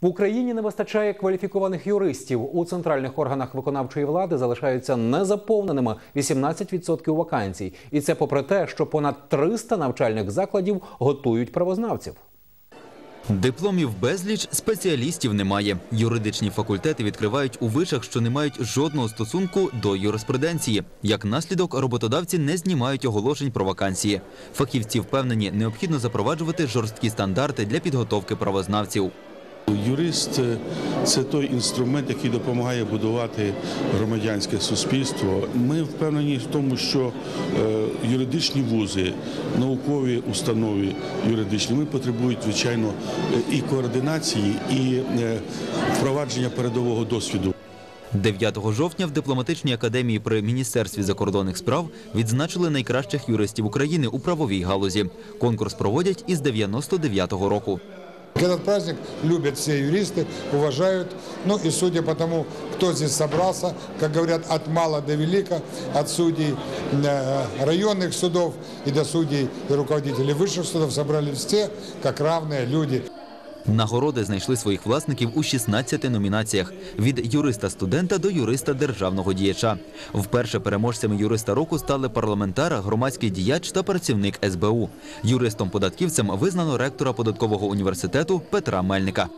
В Україні не вистачає кваліфікованих юристів. У центральних органах виконавчої влади залишаються незаповненими 18% вакансій. І це попри те, що понад 300 навчальних закладів готують правознавців. Дипломів безліч, спеціалістів немає. Юридичні факультети відкривають у вишах, що не мають жодного стосунку до юриспруденції. Як наслідок, роботодавці не знімають оголошень про вакансії. Фахівці впевнені, необхідно запроваджувати жорсткі стандарти для підготовки правознавців. Юрист е, це той інструмент, який допомагає будувати громадянське суспільство. Ми впевнені в тому, що е, юридичні вузи, наукові установи юридичні, вони потребують звичайно і координації, і е, впровадження передового досвіду. 9 жовтня в дипломатичній академії при міністерстві закордонних справ відзначили найкращих юристів України у правовій галузі. Конкурс проводять із 99-го року. Этот праздник любят все юристы, уважают. Ну и судя по тому, кто здесь собрался, как говорят, от мала до велика, от судей э, районных судов и до судей и руководителей высших судов собрались все как равные люди. Нагороди знайшли своїх власників у 16 номінаціях від юриста-студента до юриста державного діяча. Вперше переможцями юриста року стали парламентар, громадський діяч та працівник СБУ. Юристом-податківцем визнано ректора податкового університету Петра Мельника.